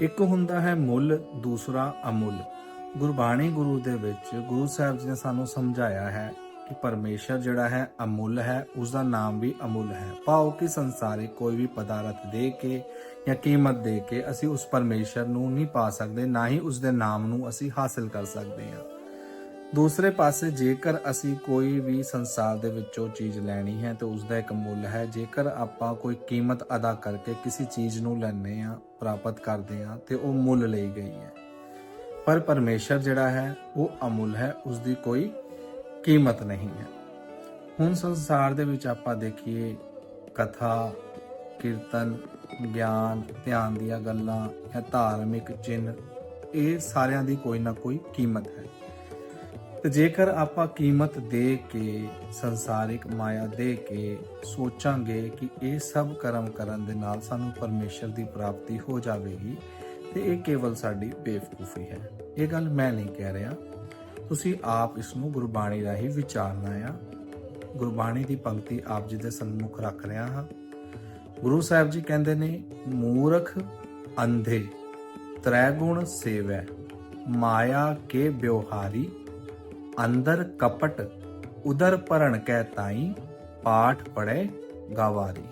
ਇੱਕ ਹੁੰਦਾ ਹੈ ਮੁੱਲ, ਦੂਸਰਾ ਅਮੁੱਲ। ਗੁਰਬਾਣੀ ਗੁਰੂ ਦੇ ਵਿੱਚ ਗੁਰੂ ਸਾਹਿਬ ਜੀ ਨੇ ਸਾਨੂੰ ਸਮਝਾਇਆ ਹੈ ਕਿ ਪਰਮੇਸ਼ਰ ਜਿਹੜਾ ਹੈ ਅਮੁੱਲ ਹੈ ਉਸ ਦਾ ਨਾਮ ਵੀ ਅਮੁੱਲ ਹੈ। ਭਾਵ ਕਿ ਸੰਸਾਰੇ ਕੋਈ ਵੀ ਪਦਾਰਥ ਦੇ ਕੇ ਜਾਂ ਕੀਮਤ ਦੇ ਕੇ ਅਸੀਂ ਉਸ ਪਰਮੇਸ਼ਰ ਨੂੰ ਨਹੀਂ ਪਾ ਸਕਦੇ, ਨਾ ਹੀ ਉਸ ਦੇ ਨਾਮ ਨੂੰ ਅਸੀਂ ਹਾਸਲ ਕਰ ਸਕਦੇ ਹਾਂ। ਦੂਸਰੇ ਪਾਸੇ ਜੇਕਰ ਅਸੀਂ ਕੋਈ ਵੀ ਸੰਸਾਰ ਦੇ ਵਿੱਚੋਂ ਚੀਜ਼ ਲੈਣੀ ਹੈ ਤੇ ਉਸ ਦਾ ਇੱਕ ਮੁੱਲ ਹੈ, ਜੇਕਰ ਆਪਾਂ ਕੋਈ ਕੀਮਤ ਅਦਾ ਕਰਕੇ ਕਿਸੇ ਚੀਜ਼ ਨੂੰ ਲੈਣੇ ਆ ਪ੍ਰਾਪਤ ਕਰਦੇ ਆ ਤੇ ਉਹ ਮੁੱਲ ਲਈ ਗਈ ਹੈ। ਪਰ ਪਰਮੇਸ਼ਰ ਜਿਹੜਾ ਹੈ, ਉਹ ਅਮੁੱਲ ਹੈ ਉਸ ਦੀ ਕੋਈ ਕੀਮਤ ਨਹੀਂ ਹੈ। ਹੁਣ ਸੰਸਾਰ ਦੇ ਵਿੱਚ ਆਪਾਂ ਦੇਖੀਏ ਕਥਾ, ਕੀਰਤਨ, ਗਿਆਨ, ਧਿਆਨ ਦੀਆਂ ਗੱਲਾਂ ਜਾਂ ਧਾਰਮਿਕ ਚਿੰਨ੍ਹ, ਇਹ ਸਾਰਿਆਂ ਦੀ ਕੋਈ ਨਾ ਕੋਈ ਕੀਮਤ ਹੈ। ਤੇ ਜੇਕਰ ਆਪਾਂ ਕੀਮਤ ਦੇ ਕੇ, ਸੰਸਾਰਿਕ ਮਾਇਆ ਦੇ ਕੇ ਸੋਚਾਂਗੇ ਕਿ ਇਹ ਸਭ ਕਰਮ ਕਰਨ ਦੇ ਨਾਲ ਸਾਨੂੰ ਪਰਮੇਸ਼ਰ ਦੀ ਪ੍ਰਾਪਤੀ ਹੋ ਜਾਵੇਗੀ, ਤੇ ਇਹ ਕੇਵਲ ਸਾਡੀ ਬੇਵਕੂਫੀ ਹੈ। ਇਹ ਗੱਲ ਮੈਂ ਨਹੀਂ ਕਹਿ ਰਿਹਾ। ਤੁਸੀਂ ਆਪ ਇਸ ਨੂੰ ਗੁਰਬਾਣੀ ਰਾਹੀਂ ਵਿਚਾਰਨਾ ਆ। ਗੁਰਬਾਣੀ ਦੀ ਪੰਕਤੀ ਆਪ ਜੀ ਦੇ ਸਨਮੁਖ ਰੱਖ ਰਿਹਾ ਹਾਂ। ਗੁਰੂ ਸਾਹਿਬ ਜੀ ਕਹਿੰਦੇ ਨੇ, ਮੂਰਖ ਅੰਧੇ ਤ੍ਰੈ ਗੁਣ ਸੇਵੈ, ਮਾਇਆ ਕੇ ਬਿਵਹਾਰੀ ਅੰਦਰ ਕਪਟ ਉਦਰ ਭਰਨ ਕੈ ਤਾਈ ਪਾਠ ਪੜੇ ਗਾਵਾਰੀ।